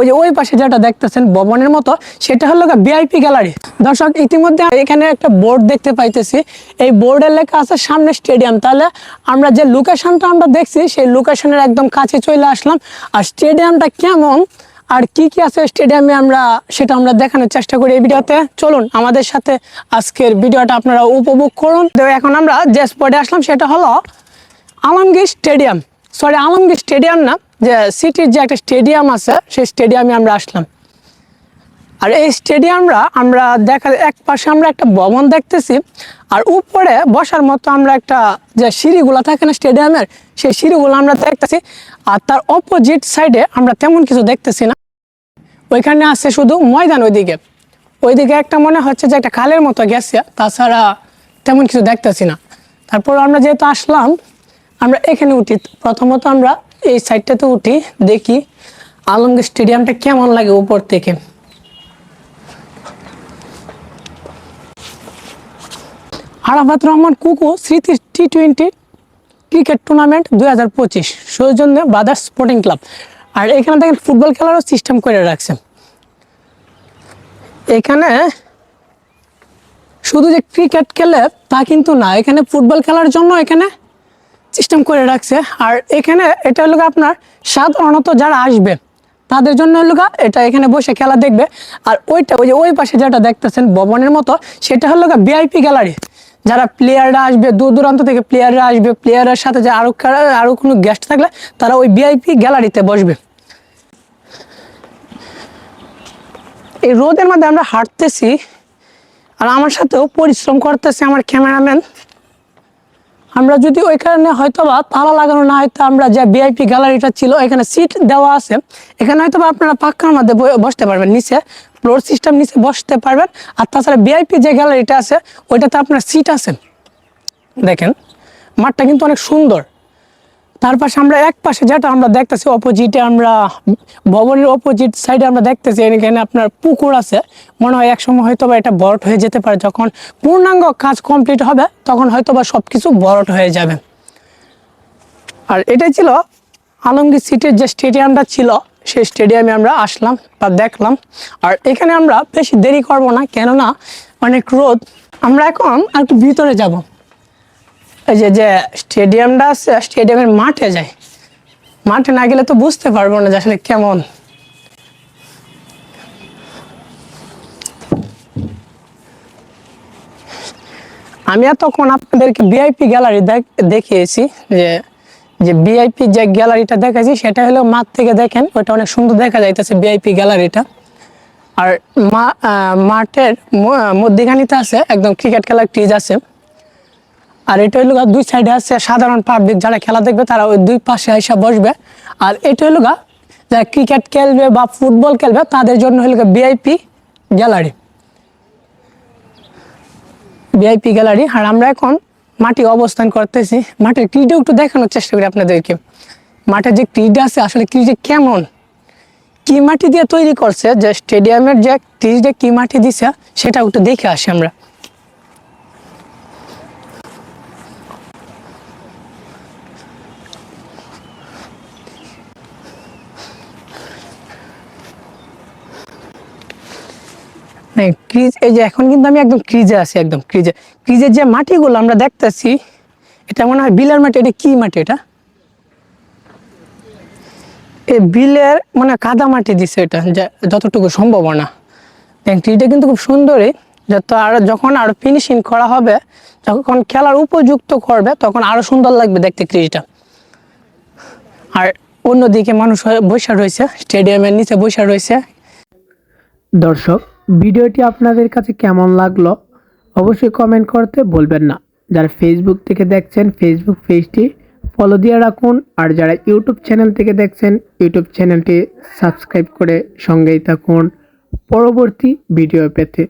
ওই যে ওই পাশে যেটা দেখতেছেন ভবনের মতো, সেটা হলো ভিআইপি গ্যালারি দর্শক, ইতিমধ্যে এখানে একটা বোর্ড দেখতে পাইতেছি। এই বোর্ডের লেখা আছে সামনে স্টেডিয়াম তাহলে আমরা যে লোকেশনটা আমরা দেখছি, সেই লোকেশনের একদম কাছে চলে আসলাম। আর স্টেডিয়ামটা কেমন, আর কি কি আছে স্টেডিয়ামে আমরা, সেটা আমরা দেখানোর চেষ্টা করি এই ভিডিওতে। চলুন, আমাদের সাথে আজকের ভিডিওটা আপনারা উপভোগ করুন। তো এখন আমরা যে স্পটে আসলাম, সেটা হলো Alamgir stadium sorry Alamgir stadium না যে সিটির যে একটা স্টেডিয়াম আছে, সেই স্টেডিয়ামে আমরা আসলাম। আর এই স্টেডিয়ামরা আমরা দেখা, এক পাশে আমরা একটা ভবন দেখতেছি, আর উপরে বসার মতো আমরা একটা যে সিঁড়িগুলো থাকে না স্টেডিয়ামের, সেই সিঁড়িগুলো আমরা দেখতেছি, আর তার অপোজিট সাইডে আমরা তেমন কিছু দেখতেছি না। ওইখানে আছে শুধু ময়দান ওইদিকে। ওইদিকে একটা মনে হচ্ছে যে একটা খালের মতো গেছে, তাছাড়া তেমন কিছু দেখতেছি না। তারপর আমরা যেহেতু আসলাম, আমরা এখানে উঠি। প্রথমত আমরা এই সাইডটাতে উঠি, দেখি আলমগীর স্টেডিয়ামটা কেমন লাগে উপর থেকে? আরাফাত রহমান কুকু স্মৃতি টি টোয়েন্টি ক্রিকেট টুর্নামেন্ট দুই হাজার পঁচিশ, সৌজন্যে ব্রাদার্স স্পোর্টিং ক্লাব আর এখানে দেখেন ফুটবল খেলারও সিস্টেম করে রাখছে। এখানে শুধু যে ক্রিকেট খেলে তা কিন্তু না, এখানে ফুটবল খেলার জন্য এখানে সিস্টেম করে রাখছে। আর এখানে এটা হলো আপনার সাধারণত যারা আসবে, তাদের জন্য হলো এটা এখানে বসে খেলা দেখবে। আর ওইটা, ওই যে ওই পাশে যেটা দেখতেছেন ভবনের মতো, সেটা হলো গা ভিআইপি গ্যালারি যারা প্লেয়াররা আসবে, দূর দূরান্ত থেকে প্লেয়াররা আসবে প্লেয়ারের সাথে যে আরও আরও কোনো গেস্ট থাকলে তারা ওই ভিআইপি গ্যালারিতে বসবে। এই রোদের মধ্যে আমরা হাঁটতেছি, আর আমার সাথেও পরিশ্রম করতেছে আমার ক্যামেরাম্যান আমরা যদি ওইখানে হয়তো বা তালা লাগানো না হয়তো আমরা যে ভিআইপি গ্যালারিটা ছিল, এখানে সিট দেওয়া আছে। এখানে হয়তো বা আপনারা পাক্কার মধ্যে বসতে পারবেন, নিচে ফ্লোর সিস্টেম নিচে বসতে পারবেন। আর তাছাড়া ভিআইপি যে গ্যালারিটা আছে, ওইটাতে আপনার সিট আছে। দেখেন, মাঠটা কিন্তু অনেক সুন্দর। তার পাশে আমরা এক পাশে যেটা আমরা দেখতেছি অপোজিটে আমরা ভবনের অপোজিট সাইডে আমরা দেখতেছি, এখানে আপনার পুকুর আছে। মনে হয় একসময় হয়তো বা এটা বরট হয়ে যেতে পারে। যখন পূর্ণাঙ্গ কাজ কমপ্লিট হবে, তখন হয়তো বা সব কিছু বরট হয়ে যাবে। আর এটাই ছিল আলমগীর সিটির যে স্টেডিয়ামটা ছিল, সেই স্টেডিয়ামে আমরা আসলাম বা দেখলাম। আর এখানে আমরা বেশি দেরি করব না, কেননা অনেক রোদ। আমরা এখন আর একটু ভিতরে যাব। এই যে যে স্টেডিয়ামটা আছে স্টেডিয়ামের মাঠে যাই। মাঠে না গেলে তো বুঝতে পারব না যে আসলে কেমন। আমি এতক্ষণ আপনাদেরকে ভিআইপি গ্যালারি দেখিয়েছি, যে যে ভিআইপি যে গ্যালারিটা দেখাচ্ছি সেটা হলো মাঠ থেকে দেখেন ওটা অনেক সুন্দর দেখা যাইতেছে ভিআইপি গ্যালারিটা আর মাঠের মধ্যিখানিতে আছে, একদম ক্রিকেট খেলার টিজ আছে। আর এটা হলো দুই সাইডে আছে সাধারণ পাবলিক যারা খেলা দেখবে, তারা ওই দুই পাশে এসে বসবে। আর এটা গা যারা ক্রিকেট খেলবে বা ফুটবল খেলবে, তাদের জন্য হলো ভিআইপি গ্যালারি ভিআইপি গ্যালারি আর আমরা এখন মাটি অবস্থান করতেছি। মাঠের ক্রিডা একটু দেখানোর চেষ্টা করি আপনাদেরকে। মাঠের যে ক্রিডা আছে, আসলে ক্রিডা কেমন? কি মাটি দিয়ে তৈরি করছে? যে স্টেডিয়ামের যে ক্রিজে কি মাটি দিছে সেটা একটু দেখে আসি আমরা। ক্রিজ এই যে এখন কিন্তু আমি একদম ক্রিজে আছি, একদম ক্রিজে ক্রিজের যে মাটিগুলো আমরা দেখতেছি, এটা মনে হয় বিলের মাটি, এটা কি মাটি এটা? এই বিলের মানে কাদা মাটি দিছে এটা যতটুকু সম্ভাবনা। ক্রিজটা কিন্তু খুব সুন্দরই, যত আর যখন আরও ফিনিশিং করা হবে, যখন খেলার উপযুক্ত করবে, তখন আরও সুন্দর লাগবে দেখতে ক্রিজটা আর অন্যদিকে মানুষ বসে রয়েছে স্টেডিয়ামের নিচে বসে রয়েছে। দর্শক ভিডিওটি আপনাদের কাছে কেমন লাগল অবশ্যই কমেন্ট করতে বলবেন না। যারা ফেসবুক থেকে দেখছেন ফেসবুক পেজটি ফলো দিয়ে রাখুন। আর যারা ইউটিউব চ্যানেল থেকে দেখছেন ইউটিউব চ্যানেলটি সাবস্ক্রাইব করে সঙ্গেই থাকুন। পরবর্তী ভিডিও পেতে।